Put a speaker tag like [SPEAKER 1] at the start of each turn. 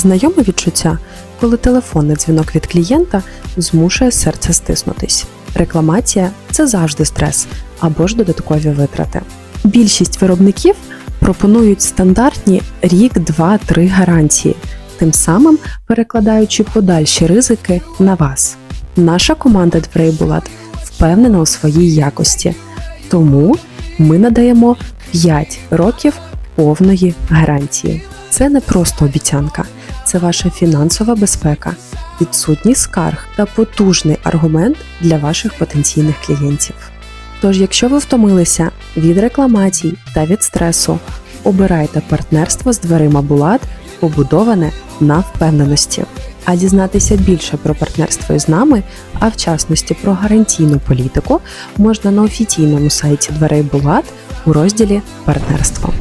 [SPEAKER 1] Знайоме відчуття, коли телефонний дзвінок від клієнта змушує серце стиснутись. Рекламація це завжди стрес або ж додаткові витрати. Більшість виробників пропонують стандартні рік, два, три гарантії, тим самим перекладаючи подальші ризики на вас. Наша команда дверей Булат впевнена у своїй якості, тому ми надаємо 5 років повної гарантії. Це не просто обіцянка, це ваша фінансова безпека, відсутність скарг та потужний аргумент для ваших потенційних клієнтів. Тож, якщо ви втомилися від рекламацій та від стресу, обирайте партнерство з дверима Булат, побудоване на впевненості. А дізнатися більше про партнерство із нами, а в частності про гарантійну політику, можна на офіційному сайті дверей Булат у розділі Партнерство.